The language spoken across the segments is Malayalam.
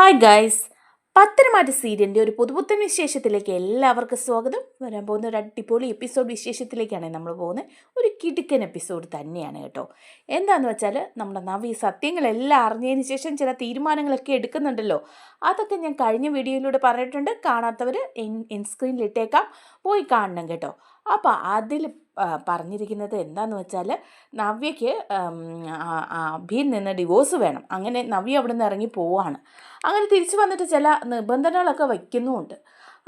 ഹായ് ഗൈസ് പത്തനംമാറ്റ സീരിയലിന്റെ ഒരു പുതുപുത്തൻ വിശേഷത്തിലേക്ക് എല്ലാവർക്കും സ്വാഗതം. വരാൻ പോകുന്ന ഒരു അടിപൊളി എപ്പിസോഡ് വിശേഷത്തിലേക്കാണ് നമ്മൾ പോകുന്നത്. ഒരു കിടുക്കൻ എപ്പിസോഡ് തന്നെയാണ് കേട്ടോ. എന്താന്ന് വെച്ചാൽ നമ്മുടെ നവി സത്യങ്ങളെല്ലാം അറിഞ്ഞതിന് ശേഷം ചില തീരുമാനങ്ങളൊക്കെ എടുക്കുന്നുണ്ടല്ലോ. അതൊക്കെ ഞാൻ കഴിഞ്ഞ വീഡിയോയിലൂടെ പറഞ്ഞിട്ടുണ്ട്. കാണാത്തവർ ഇൻ സ്ക്രീനിൽ ഇട്ടേക്കാം. പോയി കാണണം കേട്ടോ. അപ്പോൾ അതിൽ പറഞ്ഞിരിക്കുന്നത് എന്താന്ന് വെച്ചാൽ നവ്യയ്ക്ക് അഭിയിൽ നിന്ന് ഡിവോഴ്സ് വേണം. അങ്ങനെ നവ്യ അവിടെ നിന്ന് ഇറങ്ങി പോവാണ്. അങ്ങനെ തിരിച്ചു വന്നിട്ട് ചില നിബന്ധനകളൊക്കെ വയ്ക്കുന്നുമുണ്ട്.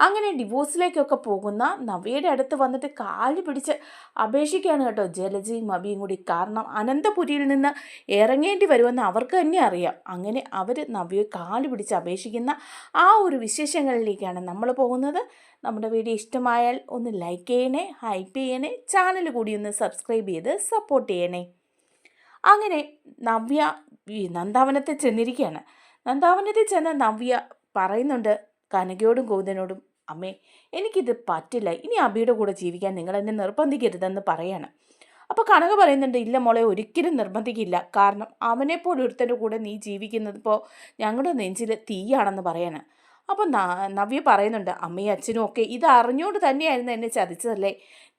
അങ്ങനെ ഡിവോഴ്സിലേക്കൊക്കെ പോകുന്ന നവ്യയുടെ അടുത്ത് വന്നിട്ട് കാൽ പിടിച്ച് അപേക്ഷിക്കുകയാണ് കേട്ടോ. ജലജയും അബിയും കൂടി. കാരണം അനന്തപുരിയിൽ നിന്ന് ഇറങ്ങേണ്ടി വരുമെന്ന് അവർക്ക് തന്നെ അറിയാം. അങ്ങനെ അവർ നവ്യയെ കാൽ പിടിച്ച് അപേക്ഷിക്കുന്ന ആ ഒരു വിശേഷങ്ങളിലേക്കാണ് നമ്മൾ പോകുന്നത്. നമ്മുടെ വീഡിയോ ഇഷ്ടമായാൽ ഒന്ന് ലൈക്ക് ചെയ്യണേ ഹൈപ്പ് ചെയ്യണേ ചാനൽ കൂടി ഒന്ന് സബ്സ്ക്രൈബ് ചെയ്ത് സപ്പോർട്ട് ചെയ്യണേ. അങ്ങനെ നവ്യ നന്ദാവനത്തെ ചെന്നിരിക്കുകയാണ്. നന്ദാവനത്തിൽ ചെന്ന നവ്യ പറയുന്നുണ്ട് കനകയോടും ഗോവിന്ദനോടും അമ്മേ എനിക്കിത് പറ്റില്ല. ഇനി അബിയുടെ കൂടെ ജീവിക്കാൻ നിങ്ങൾ എന്നെ നിർബന്ധിക്കരുതെന്ന് പറയാണ്. അപ്പോൾ കനക പറയുന്നുണ്ട് ഇല്ല മോളെ ഒരിക്കലും നിർബന്ധിക്കില്ല. കാരണം അവനെപ്പോലൊരുത്തന്റെ കൂടെ നീ ജീവിക്കുന്നത് ഇപ്പോൾ ഞങ്ങളുടെ നെഞ്ചിൽ തീയാണെന്ന് പറയാണ്. അപ്പോൾ നവ്യ പറയുന്നുണ്ട് അമ്മയും അച്ഛനും ഒക്കെ ഇത് അറിഞ്ഞുകൊണ്ട് തന്നെയായിരുന്നു എന്നെ ചതിച്ചതല്ലേ?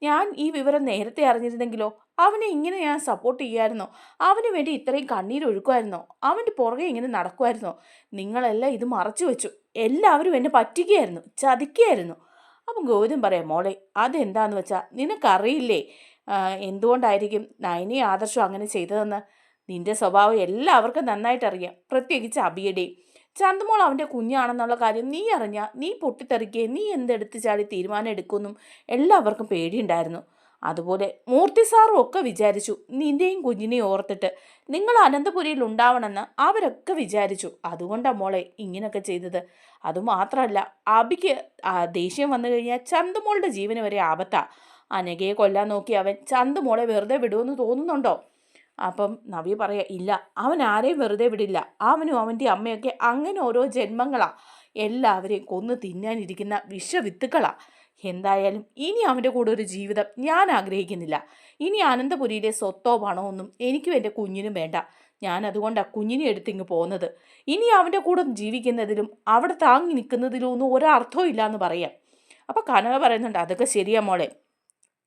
ഞാൻ ഈ വിവരം നേരത്തെ അറിഞ്ഞിരുന്നെങ്കിലോ? അവനെ ഇങ്ങനെ ഞാൻ സപ്പോർട്ട് ചെയ്യുമായിരുന്നോ? അവന് വേണ്ടി ഇത്രയും കണ്ണീരൊഴുക്കുമായിരുന്നോ? അവന്റെ പുറകെ ഇങ്ങനെ നടക്കുമായിരുന്നോ? നിങ്ങളെല്ലാം ഇത് മറച്ചു വെച്ചു എല്ലാവരും എന്നെ പറ്റിക്കുകയായിരുന്നു ചതിക്കുകയായിരുന്നു. അപ്പം ഗൗതം പറയാം മോളെ അതെന്താന്ന് വെച്ചാൽ നിനക്കറിയില്ലേ എന്തുകൊണ്ടായിരിക്കും നയനി ആദർശം അങ്ങനെ ചെയ്തതെന്ന്? നിന്റെ സ്വഭാവം എല്ലാവർക്കും നന്നായിട്ട് അറിയാം പ്രത്യേകിച്ച് അബിയുടെയും. ചന്തുമോൾ അവന്റെ കുഞ്ഞാണെന്നുള്ള കാര്യം നീ അറിഞ്ഞ നീ പൊട്ടിത്തെറിക്കുകയും നീ എന്തെടുത്ത് ചാടി തീരുമാനം എടുക്കുമെന്നും എല്ലാവർക്കും പേടിയുണ്ടായിരുന്നു. അതുപോലെ മൂർത്തി സാറും ഒക്കെ വിചാരിച്ചു നിന്റെയും കുഞ്ഞിനെയും ഓർത്തിട്ട്. നിങ്ങൾ അനന്തപുരിയിൽ ഉണ്ടാവണമെന്ന് അവരൊക്കെ വിചാരിച്ചു. അതുകൊണ്ടാണ് മോളെ ഇങ്ങനെയൊക്കെ ചെയ്തത്. അതുമാത്രമല്ല അബിക്ക് ദേഷ്യം വന്നു കഴിഞ്ഞാൽ ചന്തുമോളുടെ ജീവന് വരെ ആപത്താ. അനഘയെ കൊല്ലാൻ നോക്കി അവൻ ചന്തുമോളെ വെറുതെ വിടുമെന്ന് തോന്നുന്നുണ്ടോ? അപ്പം നവി പറയാ ഇല്ല അവൻ ആരെയും വെറുതെ വിടില്ല. അവനും അവന്റെ അമ്മയൊക്കെ അങ്ങനെ ഓരോ ജന്മങ്ങളാണ് എല്ലാവരെയും കൊന്നു തിന്നാനിരിക്കുന്ന വിഷവിത്തുക്കളാ. എന്തായാലും ഇനി അവന്റെ കൂടെ ഒരു ജീവിതം ഞാൻ ആഗ്രഹിക്കുന്നില്ല. ഇനി അനന്തപുരിയിലെ സ്വത്തോ പണോ ഒന്നും എനിക്കും എന്റെ കുഞ്ഞിനും വേണ്ട. ഞാൻ അതുകൊണ്ടാണ് കുഞ്ഞിനെ എടുത്തിങ്ങ് പോകുന്നത് ഇനി അവന്റെ കൂടെ ജീവിക്കുന്നതിലും അവിടെ താങ്ങി നിൽക്കുന്നതിലും ഒന്നും ഒരർത്ഥവും ഇല്ല എന്ന് പറയാം. അപ്പോൾ കനക പറയുന്നുണ്ട് അതൊക്കെ ശരിയാ മോളെ.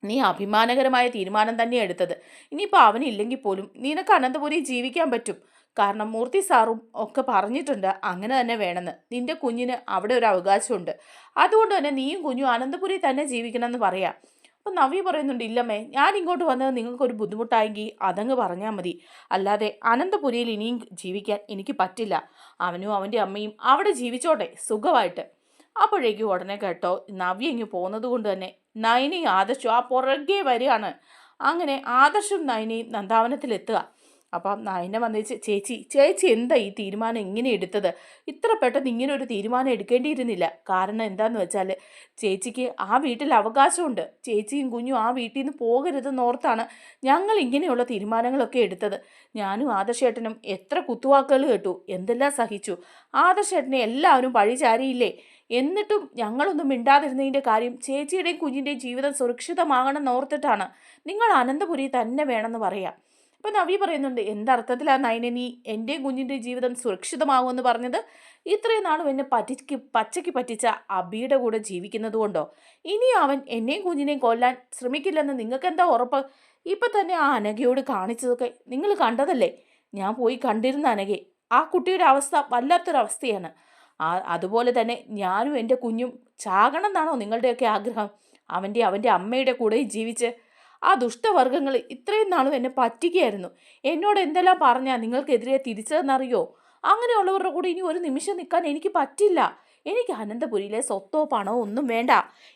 നീ അഭിമാനകരമായ തീരുമാനം തന്നെ എടുത്തത്. ഇനിയിപ്പോൾ അവനില്ലെങ്കിൽ പോലും നിനക്ക് അനന്തപുരി ജീവിക്കാൻ പറ്റും. കാരണം മൂർത്തി സാറും ഒക്കെ പറഞ്ഞിട്ടുണ്ട് അങ്ങനെ തന്നെ വേണമെന്ന്. നിന്റെ കുഞ്ഞിന് അവിടെ ഒരു അവകാശമുണ്ട്. അതുകൊണ്ട് തന്നെ നീയും കുഞ്ഞും അനന്തപുരി തന്നെ ജീവിക്കണമെന്ന് പറയാം. അപ്പം നവി പറയുന്നുണ്ട് ഇല്ലമ്മേ ഞാൻ ഇങ്ങോട്ട് വന്നത് നിങ്ങൾക്കൊരു ബുദ്ധിമുട്ടായെങ്കിൽ അതങ്ങ് പറഞ്ഞാൽ മതി. അല്ലാതെ അനന്തപുരിയിൽ ഇനിയും ജീവിക്കാൻ എനിക്ക് പറ്റില്ല. അവനും അവന്റെ അമ്മയും അവിടെ ജീവിച്ചോട്ടെ സുഖമായിട്ട്. അപ്പോഴേക്കും ഉടനെ കേട്ടോ നവ്യ ഇങ്ങ് പോകുന്നത് കൊണ്ട് തന്നെ നയനയും ആദർശവും ആ പുറകെ വരികയാണ്. അങ്ങനെ ആദർശും നയനയും നന്ദാവനത്തിലെത്തുക. അപ്പം നയന വന്നേച്ച് ചേച്ചി ചേച്ചി എന്താ ഈ തീരുമാനം ഇങ്ങനെ എടുത്തത്? ഇത്ര പെട്ടെന്ന് ഇങ്ങനെ ഒരു തീരുമാനം എടുക്കേണ്ടിയിരുന്നില്ല. കാരണം എന്താണെന്ന് വെച്ചാൽ ചേച്ചിക്ക് ആ വീട്ടിൽ അവകാശമുണ്ട്. ചേച്ചിയും കുഞ്ഞും ആ വീട്ടിൽ നിന്ന് പോകരുതെന്ന് ഓർത്താണ് ഞങ്ങൾ ഇങ്ങനെയുള്ള തീരുമാനങ്ങളൊക്കെ എടുത്തത്. ഞാനും ആദർശേട്ടനും എത്ര കുത്തുവാക്കുകൾ കേട്ടു. എന്തെല്ലാം സഹിച്ചു. ആദർശേട്ടനെ എല്ലാവരും പഴി ചാരിയില്ലേ എന്നിട്ടും ഞങ്ങളൊന്നും മിണ്ടാതിരുന്നതിന്റെ കാര്യം ചേച്ചിയുടെയും കുഞ്ഞിന്റെയും ജീവിതം സുരക്ഷിതമാകണമെന്ന് ഓർത്തിട്ടാണ്. നിങ്ങൾ അനന്തപുരി തന്നെ വേണമെന്ന് പറയാം. അപ്പം നവി പറയുന്നുണ്ട് എന്തർത്ഥത്തിലാണ് നയനെ നീ എന്റെ കുഞ്ഞിന്റെ ജീവിതം സുരക്ഷിതമാകുമെന്ന് പറഞ്ഞത്? ഇത്രയും നാളും എന്നെ പറ്റിക്ക് പച്ചയ്ക്ക് പറ്റിച്ച അബിയുടെ കൂടെ ജീവിക്കുന്നതുകൊണ്ടോ ഇനി അവൻ എന്നെയും കുഞ്ഞിനെയും കൊല്ലാൻ ശ്രമിക്കില്ലെന്ന് നിങ്ങൾക്ക് എന്താ ഉറപ്പ്? ഇപ്പം തന്നെ ആ അനഘയോട് കാണിച്ചതൊക്കെ നിങ്ങൾ കണ്ടതല്ലേ? ഞാൻ പോയി കണ്ടിരുന്ന അനഘയെ ആ കുട്ടിയുടെ അവസ്ഥ വല്ലാത്തൊരവസ്ഥയാണ്. ആ അതുപോലെ തന്നെ ഞാനും എന്റെ കുഞ്ഞും ചാകണം എന്നാണോ നിങ്ങളുടെയൊക്കെ ആഗ്രഹം? അവന്റെ അവന്റെ അമ്മയുടെ കൂടെ ജീവിച്ച് ആ ദുഷ്ടവർഗങ്ങൾ ഇത്രയും നാളും എന്നെ പറ്റിക്കുകയായിരുന്നു. എന്നോട് എന്തെല്ലാം പറഞ്ഞാൽ നിങ്ങൾക്കെതിരെ തിരിച്ചതെന്നറിയോ? അങ്ങനെയുള്ളവരുടെ കൂടെ ഇനി ഒരു നിമിഷം നിൽക്കാൻ എനിക്ക് പറ്റില്ല. എനിക്ക് അനന്തപുരിയിലെ സ്വത്തോ പണമോ ഒന്നും വേണ്ട.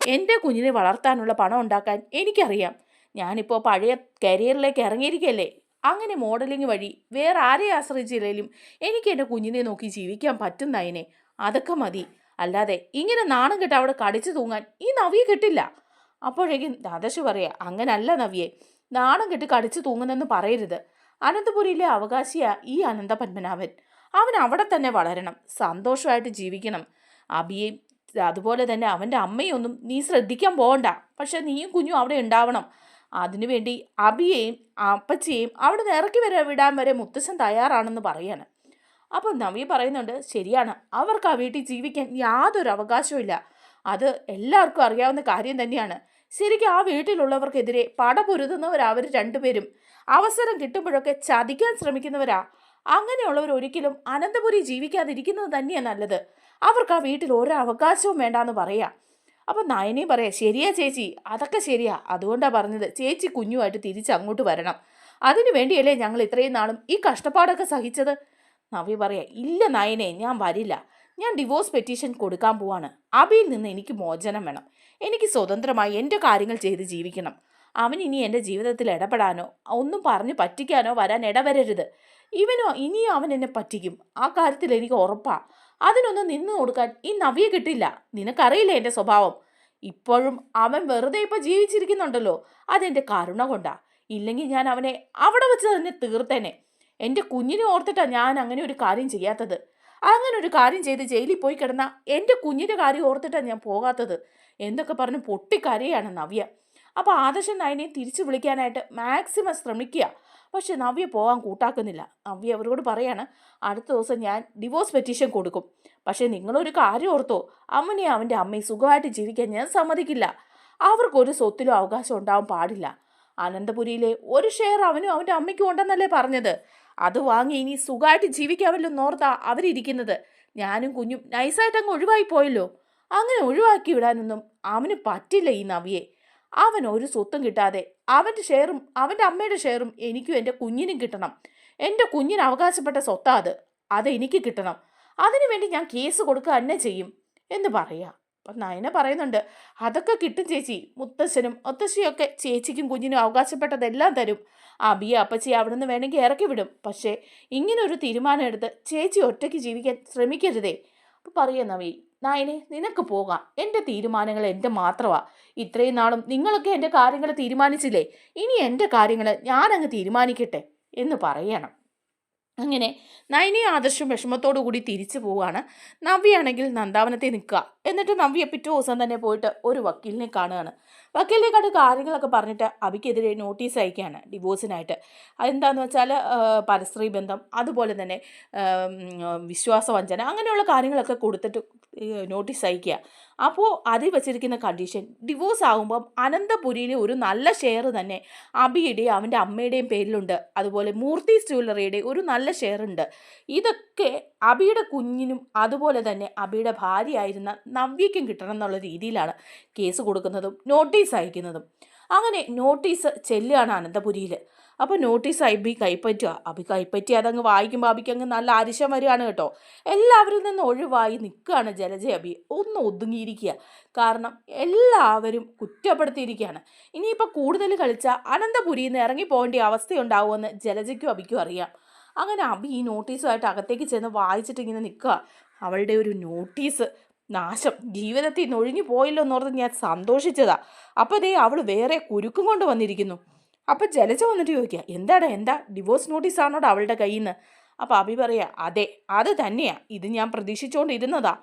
എന്റെ കുഞ്ഞിനെ വളർത്താനുള്ള പണം ഉണ്ടാക്കാൻ എനിക്കറിയാം. ഞാനിപ്പോൾ പഴയ കരിയറിലേക്ക് ഇറങ്ങിയിരിക്കല്ലേ? അങ്ങനെ മോഡലിംഗ് വഴി വേറെ ആരെ ആശ്രയിച്ചില്ലെങ്കിലും എനിക്ക് എന്റെ കുഞ്ഞിനെ നോക്കി ജീവിക്കാൻ പറ്റുന്നതിനെ. അതൊക്കെ മതി. അല്ലാതെ ഇങ്ങനെ നാണം കെട്ട് അവിടെ കടിച്ചു തൂങ്ങാൻ ഈ നവിയെ കിട്ടില്ല. അപ്പോഴേക്കും ദാദശു പറയാ അങ്ങനല്ല നവിയെ നാണം കെട്ട് കടിച്ചു തൂങ്ങുന്നെന്ന് പറയരുത്. അനന്തപുരിയിലെ അവകാശിയാ ഈ അനന്ത പത്മനാഭൻ അവൻ അവിടെ തന്നെ വളരണം സന്തോഷമായിട്ട് ജീവിക്കണം. അബിയെയും അതുപോലെ തന്നെ അവന്റെ അമ്മയൊന്നും നീ ശ്രദ്ധിക്കാൻ പോകണ്ട പക്ഷെ നീയും കുഞ്ഞും അവിടെ ഉണ്ടാവണം. അതിനുവേണ്ടി അബിയെയും അപ്പച്ചിയെയും അവിടെ നിന്ന് ഇറക്കി വരെ വിടാൻ വരെ മുത്തശ്ശൻ തയ്യാറാണെന്ന് പറയാണ്. അപ്പം നവി പറയുന്നുണ്ട് ശരിയാണ് അവർക്ക് ആ വീട്ടിൽ ജീവിക്കാൻ യാതൊരു അവകാശവും അത് എല്ലാവർക്കും അറിയാവുന്ന കാര്യം തന്നെയാണ്. ശരിക്കും ആ വീട്ടിലുള്ളവർക്കെതിരെ പടപൊരുതുന്നവരാ അവർ രണ്ടുപേരും. അവസരം കിട്ടുമ്പോഴൊക്കെ ചതിക്കാൻ ശ്രമിക്കുന്നവരാ. അങ്ങനെയുള്ളവർ ഒരിക്കലും അനന്തപുരി ജീവിക്കാതിരിക്കുന്നത് തന്നെയാണ് നല്ലത്. അവർക്ക് ആ വീട്ടിൽ ഒരു അവകാശവും വേണ്ടാന്ന് പറയാം. അപ്പം നയനയും പറയാം ശരിയാ ചേച്ചി അതൊക്കെ ശരിയാ. അതുകൊണ്ടാണ് പറഞ്ഞത്. ചേച്ചി കുഞ്ഞുമായിട്ട് തിരിച്ച് അങ്ങോട്ട് വരണം. അതിനു വേണ്ടിയല്ലേ ഞങ്ങൾ ഇത്രയും നാളും ഈ കഷ്ടപ്പാടൊക്കെ സഹിച്ചത്? നവി പറയാ ഇല്ല നയനെ ഞാൻ വരില്ല. ഞാൻ ഡിവോഴ്സ് പെറ്റീഷൻ കൊടുക്കാൻ പോവാണ്. അബിയിൽ നിന്ന് എനിക്ക് മോചനം വേണം. എനിക്ക് സ്വതന്ത്രമായി എന്റെ കാര്യങ്ങൾ ചെയ്ത് ജീവിക്കണം. അവൻ ഇനി എന്റെ ജീവിതത്തിൽ ഇടപെടാനോ ഒന്നും പറഞ്ഞ് പറ്റിക്കാനോ വരാൻ ഇടവരരുത്. ഇവനോ ഇനിയും അവൻ എന്നെ പറ്റിക്കും. ആ കാര്യത്തിൽ എനിക്ക് ഉറപ്പാണ് അതിനൊന്നും നിന്നു കൊടുക്കാൻ ഈ നവിയെ കിട്ടില്ല. നിനക്കറിയില്ല എന്റെ സ്വഭാവം? ഇപ്പോഴും അവൻ വെറുതെ ഇപ്പം ജീവിച്ചിരിക്കുന്നുണ്ടല്ലോ. അതെന്റെ കരുണ കൊണ്ടാ. ഇല്ലെങ്കിൽ ഞാൻ അവനെ അവിടെ വെച്ച് തന്നെ തീർത്തേനെ. എന്റെ കുഞ്ഞിനെ ഓർത്തിട്ടാ ഞാൻ അങ്ങനെ ഒരു കാര്യം ചെയ്യാത്തത്. അങ്ങനെ ഒരു കാര്യം ചെയ്ത് ജയിലിൽ പോയി കിടന്ന എന്റെ കുഞ്ഞിന്റെ കാര്യം ഓർത്തിട്ടാണ് ഞാൻ പോകാത്തത്. എന്നൊക്കെ പറഞ്ഞ് പൊട്ടിക്കരയാണ് നവ്യ. അപ്പോൾ ആദർശൻ നയനെ തിരിച്ചു വിളിക്കാനായിട്ട് മാക്സിമം ശ്രമിക്കുക. പക്ഷെ നവ്യ പോകാൻ കൂട്ടാക്കുന്നില്ല. നവ്യ അവരോട് പറയാണ് അടുത്ത ദിവസം ഞാൻ ഡിവോഴ്സ് പെറ്റീഷൻ കൊടുക്കും. പക്ഷേ നിങ്ങളൊരു കാര്യം ഓർത്തോ അമ്മനെ അവന്റെ അമ്മയെ സുഖമായിട്ട് ജീവിക്കാൻ ഞാൻ സമ്മതിക്കില്ല. അവർക്കൊരു സ്വത്തിലും അവകാശം ഉണ്ടാവാൻ പാടില്ല. അനന്തപുരിയിലെ ഒരു ഷെയർ അവനും അവന്റെ അമ്മയ്ക്കും ഉണ്ടെന്നല്ലേ പറഞ്ഞത്? അത് വാങ്ങി ഇനി സുഖമായിട്ട് ജീവിക്കാമല്ലോ നോർത്താ അവരിയ്ക്കുന്നത് ഞാനും കുഞ്ഞും നൈസായിട്ട് അങ്ങ് ഒഴിവായി പോയല്ലോ. അങ്ങനെ ഒഴിവാക്കി വിടാനൊന്നും അവന് പറ്റില്ല ഈ നവിയെ. അവൻ ഒരു സ്വത്തും കിട്ടാതെ അവന്റെ ഷെയറും അവന്റെ അമ്മയുടെ ഷെയറും എനിക്കും എന്റെ കുഞ്ഞിനും കിട്ടണം. എന്റെ കുഞ്ഞിന് അവകാശപ്പെട്ട സ്വത്താ അത്. എനിക്ക് കിട്ടണം. അതിനുവേണ്ടി ഞാൻ കേസ് കൊടുക്കുക തന്നെ ചെയ്യും. എന്ന് പറയാം. അപ്പം നയന പറയുന്നുണ്ട് അതൊക്കെ കിട്ടും ചേച്ചി. മുത്തശ്ശനും മുത്തശ്ശിയൊക്കെ ചേച്ചിക്കും കുഞ്ഞിനും അവകാശപ്പെട്ടതെല്ലാം തരും. അബിയ അപ്പച്ചി അവിടെ നിന്ന് വേണമെങ്കിൽ ഇറക്കി വിടും. പക്ഷേ ഇങ്ങനെ ഒരു തീരുമാനം എടുത്ത് ചേച്ചി ഒറ്റയ്ക്ക് ജീവിക്കാൻ ശ്രമിക്കരുതേ. അപ്പം പറയുക നവി നായനെ നിനക്ക് പോകാം. എന്റെ തീരുമാനങ്ങൾ എന്റെ മാത്രമാ. ഇത്രയും നാളും നിങ്ങളൊക്കെ എന്റെ കാര്യങ്ങൾ തീരുമാനിച്ചില്ലേ? ഇനി എന്റെ കാര്യങ്ങൾ ഞാനങ്ങ് തീരുമാനിക്കട്ടെ എന്ന് പറയണം. അങ്ങനെ നയനി ആദർശം വിഷമത്തോടു കൂടി തിരിച്ചു പോവുകയാണ് നവ്യാണെങ്കിൽ നന്ദാവനത്തെ നിൽക്കുക. എന്നിട്ട് നവ്യ പിറ്റേ ദിവസം തന്നെ പോയിട്ട് ഒരു വക്കീലിനെ കാണുകയാണ്. വക്കീലിനെ കട കാര്യങ്ങളൊക്കെ പറഞ്ഞിട്ട് അവിക്കെതിരെ നോട്ടീസ് അയക്കുകയാണ് ഡിവോഴ്സിനായിട്ട്. അതെന്താണെന്ന് വെച്ചാൽ പരസ്ത്രീ ബന്ധം അതുപോലെ തന്നെ വിശ്വാസവഞ്ചന അങ്ങനെയുള്ള കാര്യങ്ങളൊക്കെ കൊടുത്തിട്ട് നോട്ടീസ് അയക്കുക അപ്പോൾ അതിൽ വെച്ചിരിക്കുന്ന കണ്ടീഷൻ ഡിവോഴ്സ് ആകുമ്പം അനന്തപുരിയിലെ ഒരു നല്ല ഷെയർ തന്നെ അബിയുടെയും അവന്റെ അമ്മയുടെയും പേരിലുണ്ട്. അതുപോലെ മൂർത്തി ജ്വല്ലറിയുടെ ഒരു നല്ല ഷെയർ ഉണ്ട്. ഇതൊക്കെ അബിയുടെ കുഞ്ഞിനും അതുപോലെ തന്നെ അബിയുടെ ഭാര്യയായിരുന്ന നവ്യയ്ക്കും കിട്ടണം എന്നുള്ള രീതിയിലാണ് കേസ് കൊടുക്കുന്നതും നോട്ടീസ് അയക്കുന്നതും. അങ്ങനെ നോട്ടീസ് ചെല്ലുകയാണ് അനന്തപുരിയിൽ അപ്പോൾ നോട്ടീസ് അബി കൈപ്പറ്റുക അബി കൈപ്പറ്റി അതങ്ങ് വായിക്കുമ്പോൾ അബിക്ക് അങ്ങ് നല്ല അരിശം വരികയാണ് കേട്ടോ. എല്ലാവരിൽ നിന്ന് ഒഴിവായി നിൽക്കുകയാണ് ജലജ അബി ഒന്ന് ഒതുങ്ങിയിരിക്കുക. കാരണം എല്ലാവരും കുറ്റപ്പെടുത്തിയിരിക്കുകയാണ്. ഇനിയിപ്പോൾ കൂടുതൽ കളിച്ചാൽ അനന്തപുരിയിൽ നിന്ന് ഇറങ്ങി പോകേണ്ട അവസ്ഥയുണ്ടാവുമെന്ന് ജലജയ്ക്കും അബിക്കും അറിയാം. അങ്ങനെ അബി ഈ നോട്ടീസുമായിട്ട് അകത്തേക്ക് ചെന്ന് വായിച്ചിട്ട് ഇങ്ങനെ നിൽക്കുക. അവളുടെ ഒരു നോട്ടീസ് നാശം. ജീവിതത്തിൽ നിന്ന് ഒഴിഞ്ഞു പോയല്ലോ എന്നോർത്ത് ഞാൻ സന്തോഷിച്ചതാ. അപ്പോൾ ദേ അവൾ വേറെ കുരുക്കും കൊണ്ട് വന്നിരിക്കുന്നു. അപ്പം ജലജ വന്നിട്ട് ചോദിക്കുക എന്താടാ എന്താ? ഡിവോഴ്സ് നോട്ടീസ് ആണോടാ അവളുടെ കയ്യിൽ നിന്ന് അപ്പോൾ അഭി പറയാ അതെ അത് തന്നെയാ. ഇത് ഞാൻ പ്രതീക്ഷിച്ചുകൊണ്ടിരുന്നതാ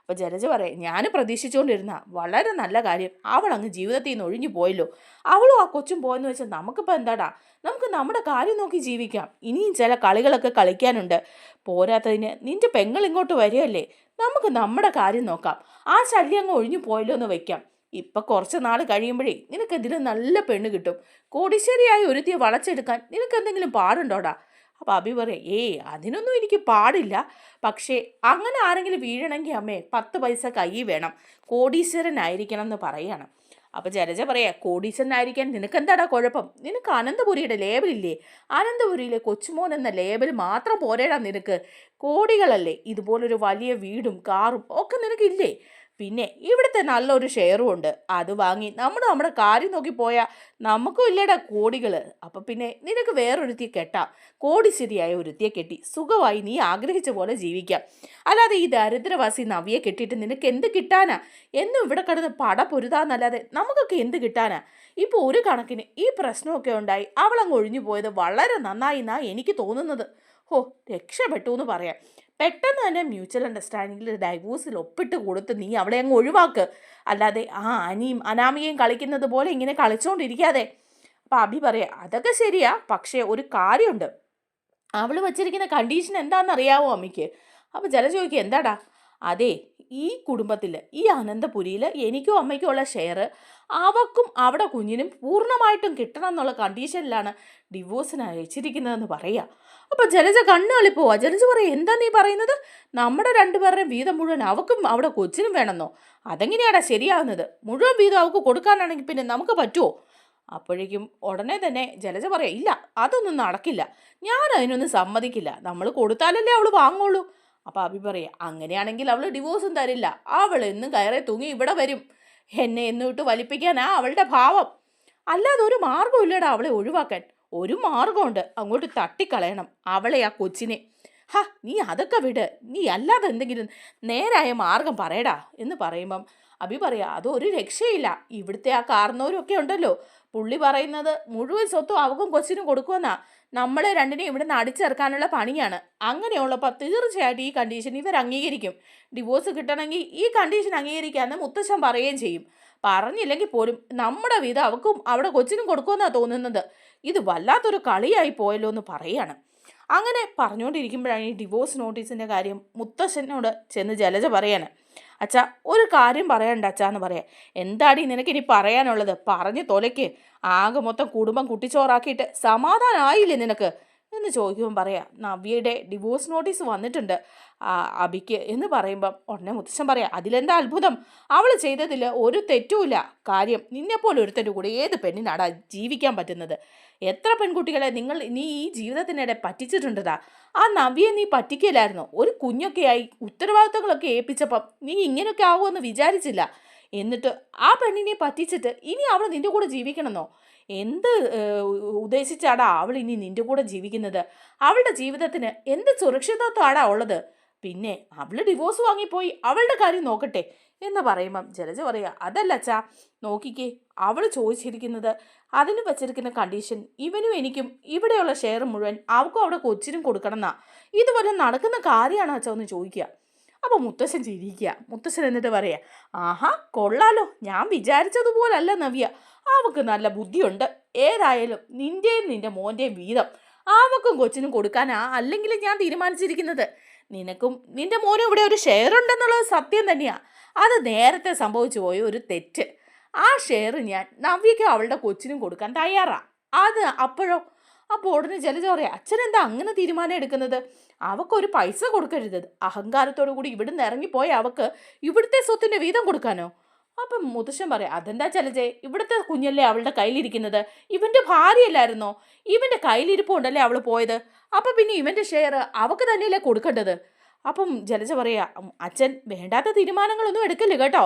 അപ്പോൾ ജലജ പറയാം ഞാൻ പ്രതീക്ഷിച്ചുകൊണ്ടിരുന്ന വളരെ നല്ല കാര്യം. അവൾ അങ്ങ് ജീവിതത്തിൽ നിന്ന് ഒഴിഞ്ഞു പോയല്ലോ. അവളും ആ കൊച്ചും പോയെന്ന് വെച്ചാൽ നമുക്കിപ്പോൾ എന്താടാ? നമുക്ക് നമ്മുടെ കാര്യം നോക്കി ജീവിക്കാം. ഇനിയും ചില കളികളൊക്കെ കളിക്കാനുണ്ട്. പോരാത്തതിന് നിന്റെ പെങ്ങൾ ഇങ്ങോട്ട് വരികയല്ലേ? നമുക്ക് നമ്മുടെ കാര്യം നോക്കാം. ആ ശല്യം അങ്ങ് ഒഴിഞ്ഞു പോയല്ലോ എന്ന് വെക്കാം. ഇപ്പം കുറച്ച് നാൾ കഴിയുമ്പോഴേ നിനക്ക് ഇതിൽ നല്ല പെണ്ണ് കിട്ടും. കോടിശ്ശേരിയായി ഒരുത്തിയെ വളച്ചെടുക്കാൻ നിനക്ക് എന്തെങ്കിലും പാടുണ്ടോടാ? അപ്പോൾ അഭി പറയാം ഏയ് അതിനൊന്നും എനിക്ക് പാടില്ല. പക്ഷേ അങ്ങനെ ആരെങ്കിലും വീഴണമെങ്കിൽ അമ്മേ പത്ത് പൈസ കൈ വേണം. കോടീശ്വരനായിരിക്കണം എന്ന് പറയാണ്. അപ്പോൾ ജലജ പറയാ കോടീശ്വരനായിരിക്കാൻ നിനക്ക് എന്താടാ കുഴപ്പം? നിനക്ക് അനന്തപുരിയുടെ ലേബലില്ലേ അനന്തപുരിയിലെ കൊച്ചുമോൻ എന്ന ലേബൽ മാത്രം പോരേടാ നിനക്ക്. കോടികളല്ലേ ഇതുപോലൊരു വലിയ വീടും കാറും ഒക്കെ നിനക്കില്ലേ? പിന്നെ ഇവിടുത്തെ നല്ലൊരു ഷെയറും ഉണ്ട്. അത് വാങ്ങി നമ്മൾ നമ്മുടെ കാര്യം നോക്കി പോയാൽ നമുക്കും ഇല്ലേടാ കോടികൾ അപ്പം പിന്നെ നിനക്ക് വേറൊരുത്തിയെ കെട്ടാം. കോടിസ്ഥിതിയായ ഒരുത്തിയെ കെട്ടി സുഖമായി നീ ആഗ്രഹിച്ച പോലെ ജീവിക്കാം. അല്ലാതെ ഈ ദരിദ്രവാസി നവിയെ കെട്ടിയിട്ട് നിനക്ക് എന്ത് കിട്ടാനാ? എന്നും ഇവിടെ കിടന്ന് പട പൊരുതാന്നല്ലാതെ നമുക്കൊക്കെ എന്ത് കിട്ടാനാ? ഇപ്പോൾ ഒരു കണക്കിന് ഈ പ്രശ്നമൊക്കെ ഉണ്ടായി അവളങ്ങ് ഒഴിഞ്ഞു പോയത് വളരെ നന്നായി എന്നാ എനിക്ക് തോന്നുന്നത്. ഹോ രക്ഷപ്പെട്ടു എന്ന് പറയാം. പെട്ടെന്ന് തന്നെ മ്യൂച്വൽ അണ്ടർസ്റ്റാൻഡിങ്ങിൽ ഡൈവോഴ്സിൽ ഒപ്പിട്ട് കൊടുത്ത് നീ അവളെ അങ്ങ് ഒഴിവാക്ക്. അല്ലാതെ ആ അനിയും അനാമികയും കളിക്കുന്നത് പോലെ ഇങ്ങനെ കളിച്ചുകൊണ്ടിരിക്കാതെ അപ്പം അഭി പറയാം അതൊക്കെ ശരിയാ പക്ഷേ ഒരു കാര്യമുണ്ട്. അവൾ വച്ചിരിക്കുന്ന കണ്ടീഷൻ എന്താണെന്ന് അറിയാവോ അമ്മയ്ക്ക് അപ്പോൾ ജല ചോദിക്കുക എന്താടാ? അതെ ഈ കുടുംബത്തിൽ ഈ അനന്തപുരിയിൽ എനിക്കും അമ്മയ്ക്കും ഉള്ള ഷെയർ അവക്കും അവിടെ കുഞ്ഞിനും പൂർണമായിട്ടും കിട്ടണം എന്നുള്ള കണ്ടീഷനിലാണ് ഡിവോഴ്സിന് അയച്ചിരിക്കുന്നതെന്ന് പറയുക അപ്പോൾ ജലജ കണ്ണുകളി പോവാ. ജലജ പറയും എന്താ നീ പറയുന്നത്? നമ്മുടെ രണ്ടുപേരുടെയും വീതം മുഴുവൻ അവക്കും അവിടെ കൊച്ചിനും വേണമെന്നോ? അതെങ്ങനെയാടാ ശരിയാവുന്നത്? മുഴുവൻ വീതം അവൾക്ക് കൊടുക്കാനാണെങ്കിൽ പിന്നെ നമുക്ക് പറ്റുമോ അപ്പോഴേക്കും ഉടനെ തന്നെ ജലജ പറയാം ഇല്ല അതൊന്നും നടക്കില്ല. ഞാൻ അതിനൊന്നും സമ്മതിക്കില്ല. നമ്മൾ കൊടുത്താലല്ലേ അവൾ വാങ്ങുള്ളൂ. അപ്പോൾ അഭി പറയാം അങ്ങനെയാണെങ്കിൽ അവൾ ഡിവോഴ്സും തരില്ല. അവൾ എന്നും കയറി തൂങ്ങി ഇവിടെ വരും. എന്നെ എന്ന് വിട്ട് വലിപ്പിക്കാനാ അവളുടെ ഭാവം. അല്ലാതെ ഒരു മാർഗമില്ലടാ അവളെ ഒഴിവാക്കാൻ. ഒരു മാർഗമുണ്ട്. അങ്ങോട്ട് തട്ടിക്കളയണം. അവളെ ആ കൊച്ചിനെ. ഹ നീ അതൊക്കെ വിട്. നീ അല്ലാതെ എന്തെങ്കിലും നേരായ മാർഗം പറയടാ എന്ന് പറയുമ്പം അഭി പറയാ അതൊരു രക്ഷയില്ല. ഇവിടുത്തെ ആ കാർന്നവരും ഒക്കെ ഉണ്ടല്ലോ. പുള്ളി പറയുന്നത് മുഴുവൻ സ്വത്തും അവക്കും കൊച്ചിനും കൊടുക്കുമെന്നാ. നമ്മളെ രണ്ടിനെയും ഇവിടെ നിന്ന് അടിച്ചിറക്കാനുള്ള പണിയാണ്. അങ്ങനെയുള്ളപ്പോൾ തീർച്ചയായിട്ടും ഈ കണ്ടീഷൻ ഇവർ അംഗീകരിക്കും. ഡിവോഴ്സ് കിട്ടണമെങ്കിൽ ഈ കണ്ടീഷൻ അംഗീകരിക്കാമെന്ന് മുത്തശ്ശൻ പറയുകയും ചെയ്യും. പറഞ്ഞില്ലെങ്കിൽ പോലും നമ്മുടെ വിധ അവക്കും അവിടെ കൊച്ചിനും കൊടുക്കുമെന്നാണ് തോന്നുന്നത്. ഇത് വല്ലാത്തൊരു കളിയായി പോയല്ലോ എന്ന് പറയാണ്. അങ്ങനെ പറഞ്ഞുകൊണ്ടിരിക്കുമ്പോഴാണ് ഈ ഡിവോഴ്സ് നോട്ടീസിന്റെ കാര്യം മുത്തശ്ശനോട് ചെന്ന് ജലജ പറയാണ്. അച്ഛാ ഒരു കാര്യം പറയണ്ട അച്ഛാ എന്ന് പറയാം. എന്താടി നിനക്ക് ഇനി പറയാനുള്ളത്? പറഞ്ഞ് തൊലയ്ക്ക്. ആകെ മൊത്തം കുടുംബം കുട്ടിച്ചോറാക്കിയിട്ട് സമാധാനമായില്ലേ നിനക്ക്? എന്ന് ചോദിക്കുമ്പം പറയാം നവ്യയുടെ ഡിവോഴ്സ് നോട്ടീസ് വന്നിട്ടുണ്ട്. അബിക്ക് എന്ന് പറയുമ്പം ഉടനെ മുത്തശ്ശൻ പറയാം അതിലെന്താ അത്ഭുതം? അവൾ ചെയ്തതിൽ ഒരു തെറ്റുമില്ല. കാര്യം നിന്നെപ്പോലെ ഒരുത്തന്റെ കൂടെ ഏത് പെണ്ണിനാടാ ജീവിക്കാൻ പറ്റുന്നത്? എത്ര പെൺകുട്ടികളെ നിങ്ങൾ നീ ഈ ജീവിതത്തിനിടെ പറ്റിച്ചിട്ടുണ്ടതാ? ആ നവ്യെ നീ പറ്റിക്കില്ലായിരുന്നു ഒരു കുഞ്ഞൊക്കെയായി ഉത്തരവാദിത്തങ്ങളൊക്കെ ഏൽപ്പിച്ചപ്പം നീ ഇങ്ങനെയൊക്കെ ആവുമെന്ന് വിചാരിച്ചില്ല. എന്നിട്ട് ആ പെണ്ണിനെ പറ്റിച്ചിട്ട് ഇനി അവൾ നിന്റെ കൂടെ ജീവിക്കണമെന്നോ? എന്ത് ഉദ്ദേശിച്ചാടാ അവൾ ഇനി നിന്റെ കൂടെ ജീവിക്കുന്നത്? അവളുടെ ജീവിതത്തിന് എന്ത് സുരക്ഷിതത്വമാടാ ഉള്ളത്? പിന്നെ അവൾ ഡിവോഴ്സ് വാങ്ങിപ്പോയി അവളുടെ കാര്യം നോക്കട്ടെ എന്ന് പറയുമ്പം ജലജ പറയുക അതല്ല അച്ഛാ നോക്കിക്കേ അവൾ ചോദിച്ചിരിക്കുന്നത് അതിന് വച്ചിരിക്കുന്ന കണ്ടീഷൻ ഇവനും എനിക്കും ഇവിടെയുള്ള ഷെയർ മുഴുവൻ അവൾക്കും അവിടെ കൊച്ചിനും കൊടുക്കണം എന്നാ ഇതുപോലെ നടക്കുന്ന കാര്യമാണ് അച്ഛാ? ഒന്ന് ചോദിക്കുക. അപ്പോൾ മുത്തശ്ശൻ ചിരിക്കുക. മുത്തശ്ശൻ എന്നിട്ട് പറയാ ആഹാ കൊള്ളാലോ ഞാൻ വിചാരിച്ചതുപോലല്ല നവ്യ. അവക്ക് നല്ല ബുദ്ധിയുണ്ട്. ഏതായാലും നിന്റെയും നിന്റെ മോന്റെയും വീതം ആവക്കും കൊച്ചിനും കൊടുക്കാനാ അല്ലെങ്കിൽ ഞാൻ തീരുമാനിച്ചിരിക്കുന്നത്. നിനക്കും നിന്റെ മോനും ഇവിടെ ഒരു ഷെയർ ഉണ്ടെന്നുള്ളത് സത്യം തന്നെയാ. അത് നേരത്തെ സംഭവിച്ചു പോയ ഒരു തെറ്റ്. ആ ഷെയർ ഞാൻ നവ്യയ്ക്കും അവളുടെ കൊച്ചിനും കൊടുക്കാൻ തയ്യാറാ. അത് അപ്പോഴോ? അപ്പോൾ ഉടനെ ജലജ പറയാം അച്ഛൻ എന്താ അങ്ങനെ തീരുമാനം എടുക്കുന്നത്? അവക്കൊരു പൈസ കൊടുക്കരുത്. അഹങ്കാരത്തോടു കൂടി ഇവിടുന്ന് ഇറങ്ങിപ്പോയ അവക്ക് ഇവിടുത്തെ സ്വത്തിന്റെ വീതം കൊടുക്കാനോ? അപ്പം മുത്തശ്ശൻ പറയാം അതെന്താ ചലജേ? ഇവിടുത്തെ കുഞ്ഞല്ലേ അവളുടെ കയ്യിലിരിക്കുന്നത്? ഇവന്റെ ഭാര്യയല്ലായിരുന്നോ? ഇവന്റെ കയ്യിലിരിപ്പുണ്ടല്ലേ അവൾ പോയത്? അപ്പം പിന്നെ ഇവന്റെ ഷെയർ അവൾക്ക് തന്നെയല്ലേ കൊടുക്കേണ്ടത്? അപ്പം ജലജ പറയാ അച്ഛൻ വേണ്ടാത്ത തീരുമാനങ്ങളൊന്നും എടുക്കല്ലേ കേട്ടോ?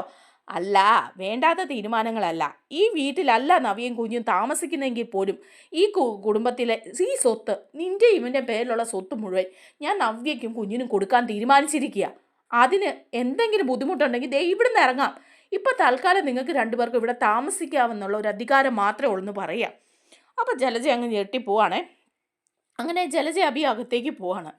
അല്ല വേണ്ടാത്ത തീരുമാനങ്ങളല്ല. ഈ വീട്ടിലല്ല നവിയും കുഞ്ഞും താമസിക്കുന്നെങ്കിൽ പോലും ഈ കുടുംബത്തിലെ ഈ സ്വത്ത് നിന്റെ ഇവന്റെ പേരിലുള്ള സ്വത്ത് മുഴുവൻ ഞാൻ നവ്യയ്ക്കും കുഞ്ഞിനും കൊടുക്കാൻ തീരുമാനിച്ചിരിക്കുക അതിന് എന്തെങ്കിലും ബുദ്ധിമുട്ടുണ്ടെങ്കിൽ ദേ ഇവിടുന്ന് ഇറങ്ങാം. ഇപ്പൊ തൽക്കാലം നിങ്ങൾക്ക് രണ്ടുപേർക്കും ഇവിടെ താമസിക്കാമെന്നുള്ള ഒരു അധികാരം മാത്രമേ ഉള്ളൂ എന്ന് പറയാം. അപ്പോൾ ജലജ അങ്ങ് ഞെട്ടിപ്പോവാണേ അങ്ങനെ ജലജ അഭി അകത്തേക്ക് പോവാണ്.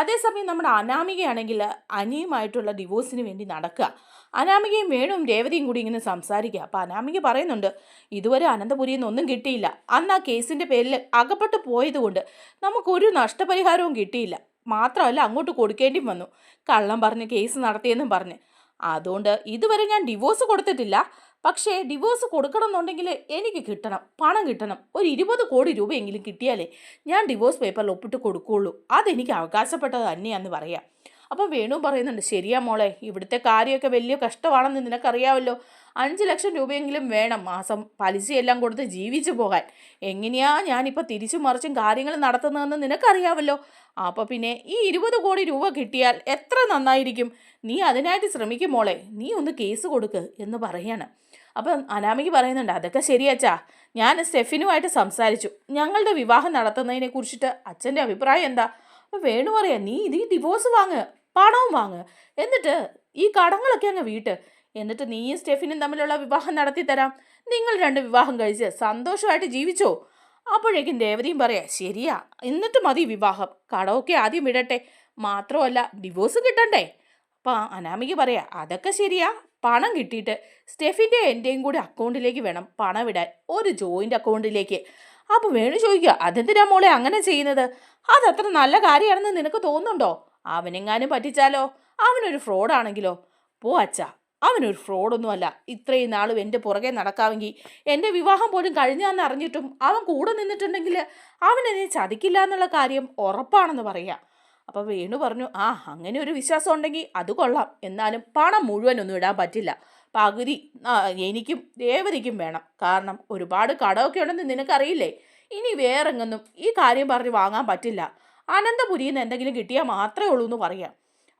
അതേസമയം നമ്മുടെ അനാമികയാണെങ്കിൽ അനിയുമായിട്ടുള്ള ഡിവോഴ്സിന് വേണ്ടി നടക്കുക. അനാമികയും വേണുവും രേവതിയും കൂടി ഇങ്ങനെ സംസാരിക്കുക. അപ്പോൾ അനാമിക പറയുന്നുണ്ട് ഇതുവരെ അനന്തപുരിയിൽ നിന്നൊന്നും കിട്ടിയില്ല. അന്ന് ആ കേസിന്റെ പേരിൽ അകപ്പെട്ട് പോയതുകൊണ്ട് നമുക്കൊരു നഷ്ടപരിഹാരവും കിട്ടിയില്ല. മാത്രമല്ല അങ്ങോട്ട് കൊടുക്കേണ്ടിയും വന്നു. കള്ളം പറഞ്ഞ് കേസ് നടത്തിയെന്നും പറഞ്ഞ്. അതുകൊണ്ട് ഇതുവരെ ഞാൻ ഡിവോഴ്സ് കൊടുത്തിട്ടില്ല. പക്ഷേ ഡിവോഴ്സ് കൊടുക്കണം എന്നുണ്ടെങ്കിൽ എനിക്ക് കിട്ടണം പണം കിട്ടണം. ഒരു ഇരുപത് കോടി രൂപയെങ്കിലും കിട്ടിയാലേ ഞാൻ ഡിവോഴ്സ് പേപ്പറിൽ ഒപ്പിട്ട് കൊടുക്കുകയുള്ളൂ അതെനിക്ക് അവകാശപ്പെട്ടത് തന്നെയാന്ന് പറയാം. അപ്പം വേണു പറയുന്നുണ്ട് ശരിയാ മോളെ ഇവിടുത്തെ കാര്യമൊക്കെ വലിയ കഷ്ടമാണെന്ന് നിനക്കറിയാമല്ലോ അഞ്ച് ലക്ഷം രൂപയെങ്കിലും വേണം. മാസം പലിശയെല്ലാം കൊടുത്ത് ജീവിച്ചു പോകാൻ. എങ്ങനെയാ ഞാനിപ്പോൾ തിരിച്ചു മറിച്ചും കാര്യങ്ങൾ നടത്തുന്നതെന്ന് നിനക്കറിയാമല്ലോ അപ്പോൾ പിന്നെ ഈ ഇരുപത് കോടി രൂപ കിട്ടിയാൽ എത്ര നന്നായിരിക്കും? നീ അതിനായിട്ട് ശ്രമിക്കും മോളെ. നീ ഒന്ന് കേസ് കൊടുക്ക് എന്ന് പറയാണ്. അപ്പം അനാമിക്ക് പറയുന്നുണ്ട് അതൊക്കെ ശരിയച്ചാ ഞാൻ സ്റ്റെഫിനുമായിട്ട് സംസാരിച്ചു. ഞങ്ങളുടെ വിവാഹം നടത്തുന്നതിനെ കുറിച്ചിട്ട് അച്ഛന്റെ അഭിപ്രായം എന്താ? അപ്പം വേണു പറയാം നീ ഇത് ഈ ഡിവോഴ്സ് വാങ്ങ് പണവും വാങ്ങ്. എന്നിട്ട് ഈ കടങ്ങളൊക്കെ അങ്ങ് വീട്ട്. എന്നിട്ട് നീയും സ്റ്റെഫിനും തമ്മിലുള്ള വിവാഹം നടത്തി തരാം നിങ്ങൾ രണ്ട് വിവാഹം കഴിച്ച് സന്തോഷമായിട്ട് ജീവിച്ചോ? അപ്പോഴേക്കും രേവതിയും പറയാ ശരിയാ എന്നിട്ട് മതി വിവാഹം. കടമൊക്കെ ആദ്യം വിടട്ടെ. മാത്രമല്ല ഡിവോഴ്സ് കിട്ടണ്ടേ? അപ്പം അനാമിക പറയാ അതൊക്കെ ശരിയാ. പണം കിട്ടിയിട്ട് സ്റ്റെഫിന്റെ എന്റെയും കൂടി അക്കൗണ്ടിലേക്ക് വേണം പണം ഇടാൻ ഒരു ജോയിന്റ് അക്കൗണ്ടിലേക്ക്. അപ്പോൾ വേണു ചോദിക്കുക അതെന്തിനാ മോളെ അങ്ങനെ ചെയ്യുന്നത്? അതത്ര നല്ല കാര്യമാണെന്ന് നിനക്ക് തോന്നുന്നുണ്ടോ? അവനെങ്ങാനും പറ്റിച്ചാലോ? അവനൊരു ഫ്രോഡാണെങ്കിലോ പോ അച്ഛാ അവനൊരു ഫ്രോഡൊന്നുമല്ല. ഇത്രയും നാളും എന്റെ പുറകെ നടക്കാമെങ്കിൽ എന്റെ വിവാഹം പോലും കഴിഞ്ഞാന്ന് അറിഞ്ഞിട്ടും അവൻ കൂടെ നിന്നിട്ടുണ്ടെങ്കിൽ അവൻ എന്നെ ചതിക്കില്ല എന്നുള്ള കാര്യം ഉറപ്പാണെന്ന് പറയാം. അപ്പോൾ വേണു പറഞ്ഞു ആ അങ്ങനെ ഒരു വിശ്വാസം ഉണ്ടെങ്കിൽ അത് കൊള്ളാം. എന്നാലും പണം മുഴുവനൊന്നും ഇടാൻ പറ്റില്ല. പകുതി എനിക്കും ദേവതയ്ക്കും വേണം. കാരണം ഒരുപാട് കടമൊക്കെ ഉണ്ടെന്ന് നിനക്കറിയില്ലേ? ഇനി വേറെങ്ങൊന്നും ഈ കാര്യം പറഞ്ഞ് വാങ്ങാൻ പറ്റില്ല. അനന്തപുരിയിൽ നിന്ന് എന്തെങ്കിലും കിട്ടിയാൽ മാത്രമേ ഉള്ളൂ എന്ന് പറയാം.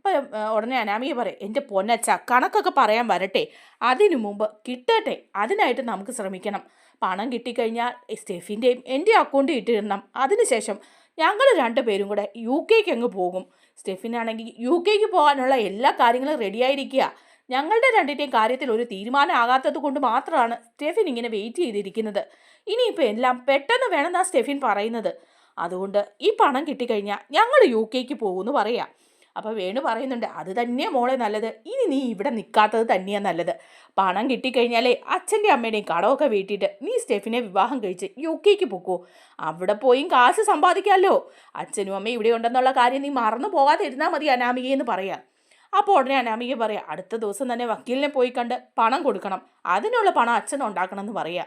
അപ്പം ഉടനെ അനാമിക പറയും എന്റെ പൊന്നച്ച കണക്കൊക്കെ പറയാൻ വരട്ടെ. അതിനു മുമ്പ് കിട്ടട്ടെ. അതിനായിട്ട് നമുക്ക് ശ്രമിക്കണം. പണം കിട്ടിക്കഴിഞ്ഞാൽ സ്റ്റെഫിന്റെയും എന്റെ അക്കൗണ്ട് ഇട്ടിടണം. അതിനുശേഷം ഞങ്ങൾ രണ്ടുപേരും കൂടെ യു കെക്ക് അങ്ങ് പോകും. സ്റ്റെഫിനാണെങ്കിൽ യു കെക്ക് പോകാനുള്ള എല്ലാ കാര്യങ്ങളും റെഡിയായിരിക്കുക ഞങ്ങളുടെ രണ്ടിന്റെയും കാര്യത്തിൽ ഒരു തീരുമാനമാകാത്തത് കൊണ്ട് മാത്രമാണ് സ്റ്റെഫിൻ ഇങ്ങനെ വെയിറ്റ് ചെയ്തിരിക്കുന്നത്. ഇനിയിപ്പോൾ എല്ലാം പെട്ടെന്ന് വേണമെന്നാണ് സ്റ്റെഫിൻ പറയുന്നത്. അതുകൊണ്ട് ഈ പണം കിട്ടിക്കഴിഞ്ഞാൽ ഞങ്ങൾ യു കെക്ക് പോകുമെന്ന് പറയാം. അപ്പോൾ വേണു പറയുന്നുണ്ട് അത് തന്നെയാ മോളെ നല്ലത്. ഇനി നീ ഇവിടെ നിൽക്കാത്തത് തന്നെയാണ് നല്ലത്. പണം കിട്ടിക്കഴിഞ്ഞാലേ അച്ഛന്റെ അമ്മയുടെയും കടമൊക്കെ വീട്ടിയിട്ട് നീ സ്റ്റെഫിനെ വിവാഹം കഴിച്ച് യു കെക്ക് പോക്കോ. അവിടെ പോയി കാശ് സമ്പാദിക്കാമല്ലോ അച്ഛനും അമ്മയും ഇവിടെ ഉണ്ടെന്നുള്ള കാര്യം നീ മറന്നു പോകാതെ ഇരുന്നാൽ മതി അനാമികയെന്ന് പറയാം അപ്പോൾ ഉടനെ അനാമിക പറയാം അടുത്ത ദിവസം തന്നെ വക്കീലിനെ പോയി കണ്ട് പണം കൊടുക്കണം. അതിനുള്ള പണം അച്ഛൻ എന്ന് പറയാം.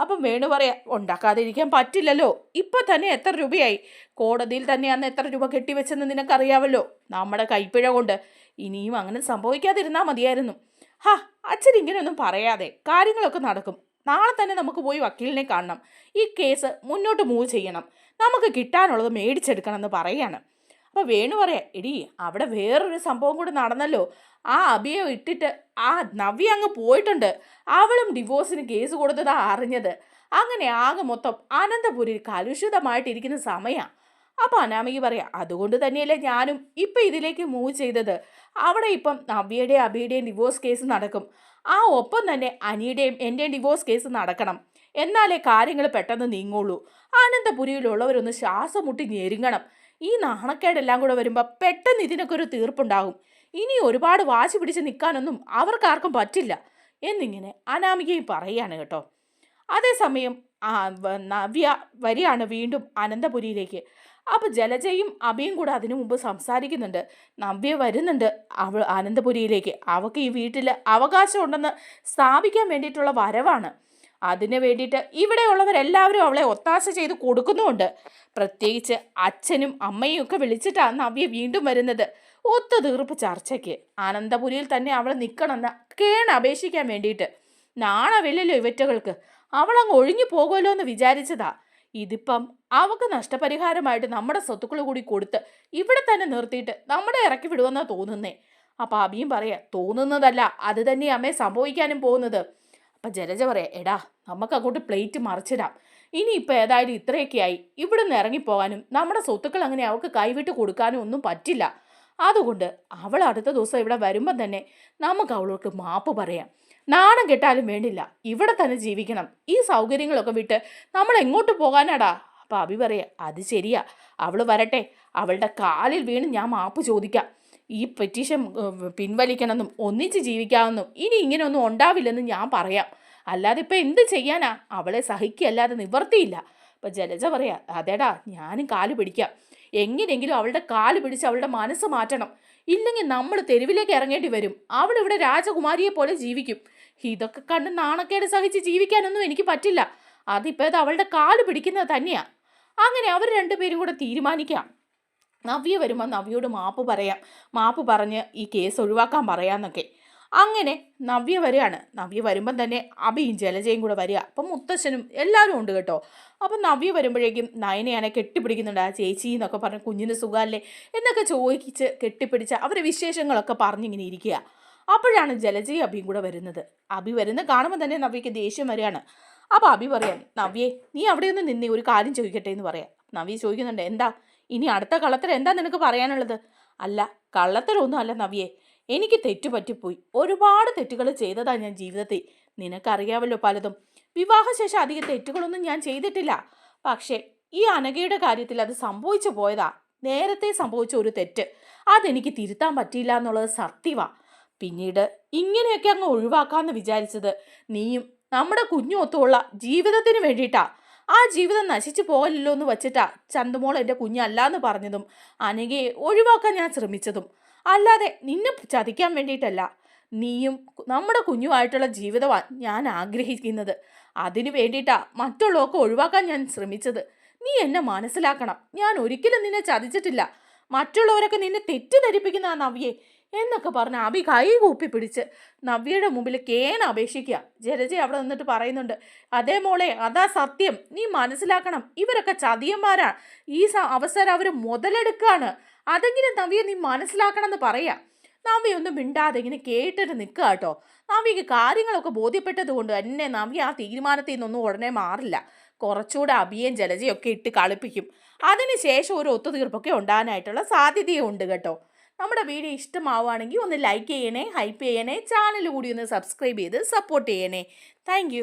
അപ്പം വേണു പറയാം ഉണ്ടാക്കാതിരിക്കാൻ പറ്റില്ലല്ലോ. ഇപ്പം തന്നെ എത്ര രൂപയായി? കോടതിയിൽ തന്നെ അന്ന് എത്ര രൂപ കെട്ടിവെച്ചെന്ന് നിനക്കറിയാമല്ലോ നമ്മുടെ കൈപ്പിഴ കൊണ്ട് ഇനിയും അങ്ങനെ സംഭവിക്കാതിരുന്നാൽ മതിയായിരുന്നു. ഹാ അച്ഛൻ ഇങ്ങനെയൊന്നും പറയാതെ കാര്യങ്ങളൊക്കെ നടക്കും. നാളെ തന്നെ നമുക്ക് പോയി വക്കീലിനെ കാണണം. ഈ കേസ് മുന്നോട്ട് മൂവ് ചെയ്യണം. നമുക്ക് കിട്ടാനുള്ളത് മേടിച്ചെടുക്കണം എന്ന് പറയാണ്. അപ്പോൾ വേണു പറയാം എടി അവിടെ വേറൊരു സംഭവം കൂടി നടന്നല്ലോ. ആ അഭിയെ ഇട്ടിട്ട് ആ നവ്യ അങ്ങ് പോയിട്ടുണ്ട്. അവളും ഡിവോഴ്സിന് കേസ് കൊടുത്തതാ അറിഞ്ഞത്. അങ്ങനെ ആകെ മൊത്തം അനന്തപുരി കലുഷിതമായിട്ടിരിക്കുന്ന സമയമാണ് അപ്പോൾ അനാമിക പറയാം അതുകൊണ്ട് തന്നെയല്ലേ ഞാനും ഇപ്പം ഇതിലേക്ക് മൂവ് ചെയ്തത്. അവിടെ ഇപ്പം നവ്യയുടെയും അഭിയുടെയും ഡിവോഴ്സ് കേസ് നടക്കും. ആ ഒപ്പം തന്നെ അനിയുടെയും എന്റെയും ഡിവോഴ്സ് കേസ് നടക്കണം. എന്നാലേ കാര്യങ്ങൾ പെട്ടെന്ന് നീങ്ങുള്ളൂ. അനന്തപുരിയിലുള്ളവരൊന്ന് ശ്വാസം മുട്ടി ഞെരുങ്ങണം. ഈ നാണക്കേടെല്ലാം കൂടെ വരുമ്പോൾ പെട്ടെന്ന് ഇതിനൊക്കെ ഒരു തീർപ്പുണ്ടാകും ഇനി ഒരുപാട് വാശി പിടിച്ച് നിൽക്കാനൊന്നും അവർക്കാർക്കും പറ്റില്ല. എന്നിങ്ങനെ അനാമികയും പറയുകയാണ് കേട്ടോ. അതേസമയം നവ്യ വരികയാണ് വീണ്ടും അനന്തപുരിയിലേക്ക്. അപ്പോൾ ജലജയും അഭയും കൂടെ അതിനു മുമ്പ് സംസാരിക്കുന്നുണ്ട്. നവ്യ വരുന്നുണ്ട് അവൾ അനന്തപുരിയിലേക്ക്. അവൾക്ക് ഈ വീട്ടിൽ അവകാശമുണ്ടെന്ന് സ്ഥാപിക്കാൻ വേണ്ടിയിട്ടുള്ള വരവാണ്. അതിന് വേണ്ടിയിട്ട് ഇവിടെയുള്ളവരെല്ലാവരും അവളെ ഒത്താശ ചെയ്ത് കൊടുക്കുന്നുമുണ്ട്. പ്രത്യേകിച്ച് അച്ഛനും അമ്മയും ഒക്കെ വിളിച്ചിട്ടാണ് നവ്യ വീണ്ടും വരുന്നത്. ഒത്തുതീർപ്പ് ചർച്ചയ്ക്ക്. ആനന്ദപുരിയിൽ തന്നെ അവൾ നിൽക്കണമെന്ന് കേൺ അപേക്ഷിക്കാൻ വേണ്ടിയിട്ട്. നാണവില്ലല്ലോ ഇവറ്റകൾക്ക്. അവളങ്ങ് ഒഴിഞ്ഞു പോകുമല്ലോ എന്ന് വിചാരിച്ചതാ. ഇതിപ്പം അവക്ക് നഷ്ടപരിഹാരമായിട്ട് നമ്മുടെ സ്വത്തുക്കൾ കൂടി കൊടുത്ത് ഇവിടെ തന്നെ നിർത്തിയിട്ട് നമ്മുടെ ഇറക്കി വിടുമെന്നാണ് തോന്നുന്നേ. അപ്പം അബിയും പറയാം തോന്നുന്നതല്ല അത് തന്നെ അമ്മയെ സംഭവിക്കാനും പോകുന്നത്. അപ്പം ജലജ പറയാം എടാ നമുക്ക് അങ്ങോട്ട് പ്ലേറ്റ് മറിച്ചിടാം. ഇനിയിപ്പോൾ ഏതായാലും ഇത്രയൊക്കെ ആയി ഇവിടുന്ന് ഇറങ്ങിപ്പോകാനും നമ്മുടെ സ്വത്തുക്കൾ അങ്ങനെ അവൾക്ക് കൈവിട്ട് കൊടുക്കാനും ഒന്നും പറ്റില്ല. അതുകൊണ്ട് അവൾ അടുത്ത ദിവസം ഇവിടെ വരുമ്പം തന്നെ നമുക്ക് അവളോട്ട് മാപ്പ് പറയാം. നാണം കെട്ടാലും വേണ്ടില്ല. ഇവിടെ തന്നെ ജീവിക്കണം. ഈ സൗകര്യങ്ങളൊക്കെ വിട്ട് നമ്മൾ എങ്ങോട്ട് പോകാനാടാ? അപ്പം അഭി പറയാം അത് ശരിയാ. അവൾ വരട്ടെ. അവളുടെ കാലിൽ വീണ് ഞാൻ മാപ്പ് ചോദിക്കാം. ഈ പെറ്റീഷൻ പിൻവലിക്കണമെന്നും ഒന്നിച്ച് ജീവിക്കാമെന്നും ഇനി ഇങ്ങനെയൊന്നും ഉണ്ടാവില്ലെന്നും ഞാൻ പറയാം. അല്ലാതെ ഇപ്പം എന്ത് ചെയ്യാനാ? അവളെ സഹിക്കല്ലാതെ നിവർത്തിയില്ല. അപ്പം ജലജ പറയാ അതേടാ ഞാനും കാൽ പിടിക്കാം. എങ്ങനെയെങ്കിലും അവളുടെ കാൽ പിടിച്ച് അവളുടെ മനസ്സ് മാറ്റണം. ഇല്ലെങ്കിൽ നമ്മൾ തെരുവിലേക്ക് ഇറങ്ങേണ്ടി വരും. അവൾ ഇവിടെ രാജകുമാരിയെ പോലെ ജീവിക്കും. ഇതൊക്കെ കണ്ട് നാണക്കേട് സഹിച്ച് ജീവിക്കാനൊന്നും എനിക്ക് പറ്റില്ല. അതിപ്പോൾ അത് അവളുടെ കാൽ പിടിക്കുന്നത് തന്നെയാണ് അങ്ങനെ അവർ രണ്ടുപേരും കൂടെ തീരുമാനിക്കാം. നവ്യ വരുമ്പോൾ നവ്യയോട് മാപ്പ് പറയാം. മാപ്പ് പറഞ്ഞ് ഈ കേസ് ഒഴിവാക്കാൻ പറയാമെന്നൊക്കെ അങ്ങനെ നവ്യ വരികയാണ്. നവ്യ വരുമ്പം തന്നെ അഭിയും ജലജയും കൂടെ വരിക. അപ്പം മുത്തശ്ശനും എല്ലാവരും ഉണ്ട് കേട്ടോ. അപ്പം നവ്യ വരുമ്പോഴേക്കും നയനയാണെ കെട്ടിപ്പിടിക്കുന്നുണ്ട്. ആ ചേച്ചി എന്നൊക്കെ പറഞ്ഞ് കുഞ്ഞിന് സുഖമല്ലേ? എന്നൊക്കെ ചോദിച്ച് കെട്ടിപ്പിടിച്ച് അവരെ വിശേഷങ്ങളൊക്കെ പറഞ്ഞിങ്ങനെ ഇരിക്കുക. അപ്പോഴാണ് ജലജയും അഭിയും കൂടെ വരുന്നത്. അഭി വരുന്ന കാണുമ്പോൾ തന്നെ നവ്യയ്ക്ക് ദേഷ്യം വരികയാണ്. അപ്പോൾ അഭി പറയാം നവ്യേ നീ അവിടെ ഒന്ന് നിന്നേ ഒരു കാര്യം ചോദിക്കട്ടെ എന്ന് പറയാം. നവ്യ ചോദിക്കുന്നുണ്ട് എന്താ? ഇനി അടുത്ത കള്ളത്തരം എന്താ നിനക്ക് പറയാനുള്ളത്? അല്ല കള്ളത്തരമൊന്നും അല്ല നവ്യേ. എനിക്ക് തെറ്റു പറ്റിപ്പോയി. ഒരുപാട് തെറ്റുകൾ ചെയ്തതാണ് ഞാൻ ജീവിതത്തിൽ. നിനക്കറിയാമല്ലോ പലതും. വിവാഹശേഷം അധികം തെറ്റുകളൊന്നും ഞാൻ ചെയ്തിട്ടില്ല. പക്ഷേ ഈ അനഘയുടെ കാര്യത്തിൽ അത് സംഭവിച്ചു പോയതാ. നേരത്തെ സംഭവിച്ച ഒരു തെറ്റ്. അതെനിക്ക് തിരുത്താൻ പറ്റിയില്ല എന്നുള്ളത് സത്യവാ. പിന്നീട് ഇങ്ങനെയൊക്കെ അങ്ങ് ഒഴിവാക്കാമെന്ന് വിചാരിച്ചത് നീയും നമ്മുടെ കുഞ്ഞുമൊത്തുമുള്ള ജീവിതത്തിന് വേണ്ടിയിട്ടാ. ആ ജീവിതം നശിച്ചു പോകലില്ലോ എന്ന് വെച്ചിട്ടാ ചന്തുമോൾ എന്റെ കുഞ്ഞല്ലാന്ന് പറഞ്ഞതും അനഘയെ ഒഴിവാക്കാൻ ഞാൻ ശ്രമിച്ചതും. അല്ലാതെ നിന്നെ ചതിക്കാൻ വേണ്ടിയിട്ടല്ല. നീയും നമ്മുടെ കുഞ്ഞുമായിട്ടുള്ള ജീവിതമാണ് ഞാൻ ആഗ്രഹിക്കുന്നത്. അതിനു വേണ്ടിയിട്ടാ മറ്റുള്ളവർക്ക് ഒഴിവാക്കാൻ ഞാൻ ശ്രമിച്ചത്. നീ എന്നെ മനസ്സിലാക്കണം. ഞാൻ ഒരിക്കലും നിന്നെ ചതിച്ചിട്ടില്ല. മറ്റുള്ളവരൊക്കെ നിന്നെ തെറ്റിദ്ധരിപ്പിക്കുന്ന ആ നവ്യെ എന്നൊക്കെ പറഞ്ഞ് അഭി കൈ കൂപ്പി പിടിച്ച് നവ്യയുടെ മുമ്പിൽ കേന അപേക്ഷിക്കുക. ജലജ അവിടെ നിന്നിട്ട് പറയുന്നുണ്ട് അതേ മോളെ അതാ സത്യം. നീ മനസ്സിലാക്കണം ഇവരൊക്കെ ചതിയന്മാരാണ് ഈ അവസരം അവർ മുതലെടുക്കുകയാണ് അതെങ്കിലും നവ്യ നീ മനസ്സിലാക്കണം എന്ന് പറയാ. നവ്യ ഒന്നും മിണ്ടാതെ ഇങ്ങനെ കേട്ടിട്ട് നിൽക്കുക കേട്ടോ. നവ്യക്ക് കാര്യങ്ങളൊക്കെ ബോധ്യപ്പെട്ടത് കൊണ്ട് തന്നെ നവ്യ ആ തീരുമാനത്തിൽ നിന്നൊന്നും ഉടനെ മാറില്ല. കുറച്ചുകൂടെ അഭിയും ജലജയൊക്കെ ഇട്ട് കളിപ്പിക്കും. അതിനുശേഷം ഒരു ഒത്തുതീർപ്പൊക്കെ ഉണ്ടാകാനായിട്ടുള്ള സാധ്യതയുണ്ട് കേട്ടോ. നമ്മുടെ വീഡിയോ ഇഷ്ടമാവുകയാണെങ്കിൽ ഒന്ന് ലൈക്ക് ചെയ്യണേ ഹൈപ്പ് ചെയ്യണേ ചാനൽ കൂടി ഒന്ന് സബ്സ്ക്രൈബ് ചെയ്ത് സപ്പോർട്ട് ചെയ്യണേ. താങ്ക്